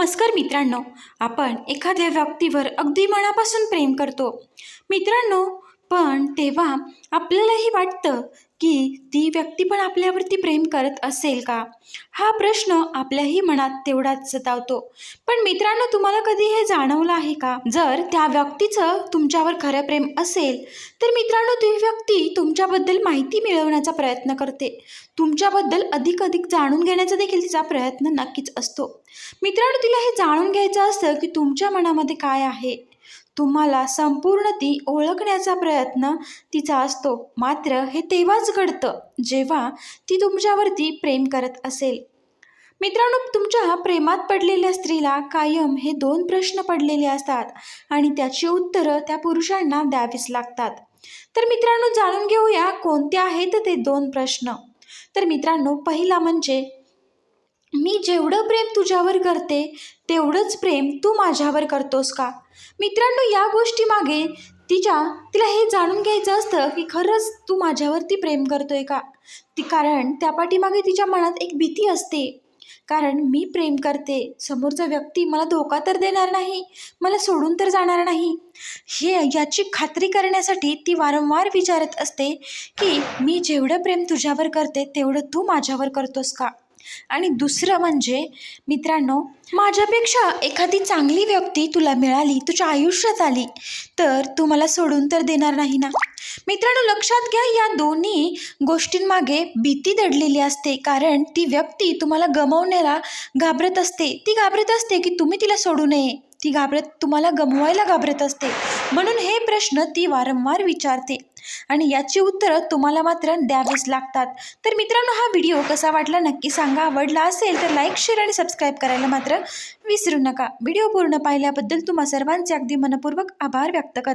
नमस्कार मित्रांनो आपण एखाद्या व्यक्तीवर अगदी मनापासून प्रेम करतो. मित्रांनो पण तेव्हा आपल्यालाही वाटतं की ती व्यक्ती पण आपल्यावरती प्रेम करत असेल का? हा प्रश्न आपल्याही मनात तेवढाच सतावतो. पण मित्रांनो तुम्हाला कधी हे जाणवलं आहे का? जर त्या व्यक्तीचं तुमच्यावर खरं प्रेम असेल तर मित्रांनो ती व्यक्ती तुमच्याबद्दल माहिती मिळवण्याचा प्रयत्न करते. तुमच्याबद्दल अधिक अधिक जाणून घेण्याचा देखील तिचा प्रयत्न नक्कीच असतो. मित्रांनो तिला हे जाणून घ्यायचं असतं की तुमच्या मनामध्ये काय आहे? तुम्हाला संपूर्ण ती ओळखण्याचा प्रयत्न तिचा असतो. मात्र हे तेव्हाच घडतं जेव्हा ती तुमच्यावरती प्रेम करत असेल. मित्रांनो तुमच्या प्रेमात पडलेल्या स्त्रीला कायम हे दोन प्रश्न पडलेले असतात आणि त्याची उत्तरं त्या पुरुषांना द्यावीच लागतात. तर मित्रांनो जाणून घेऊया कोणते आहेत ते दोन प्रश्न. तर मित्रांनो पहिला म्हणजे मी जेवढं प्रेम तुझ्यावर करते तेवढंच प्रेम तू माझ्यावर करतोस का? मित्रांनो या गोष्टीमागे तिच्या तिला हे जाणून घ्यायचं असतं की खरंच तू माझ्यावरती प्रेम करतोय का? ती कारण त्या पाठीमागे तिच्या मनात एक भीती असते. कारण मी प्रेम करते समोरचा व्यक्ती मला धोका तर देणार नाही मला सोडून तर जाणार नाही. हे याची खात्री करण्यासाठी ती वारंवार विचारत असते की मी जेवढं प्रेम तुझ्यावर करते तेवढं तू माझ्यावर करतोस का? आणि दुसरं म्हणजे मित्रांनो माझ्यापेक्षा एखादी चांगली व्यक्ती तुला मिळाली तुझ्या आयुष्यात आली तर तू मला सोडून तर देणार नाही ना? मित्रांनो लक्षात घ्या या दोन्ही गोष्टींमागे भीती दडलेली असते कारण ती व्यक्ती तुम्हाला गमावण्याला घाबरत असते. ती घाबरत असते की तुम्ही तिला सोडू नये. ती घाबरत तुम्हाला गमवायला घाबरत असते. म्हणून हे प्रश्न ती वारंवार विचारते. आणि याची उत्तरं तुम्हाला मात्र द्यावीच लागतात. तर मित्रांनो हा व्हिडिओ कसा वाटला नक्की सांगा. आवडला असेल तर लाईक शेअर आणि सबस्क्राईब करायला मात्र विसरू नका. व्हिडिओ पूर्ण पाहिल्याबद्दल तुम्हा सर्वांचे अगदी मनपूर्वक आभार व्यक्त कर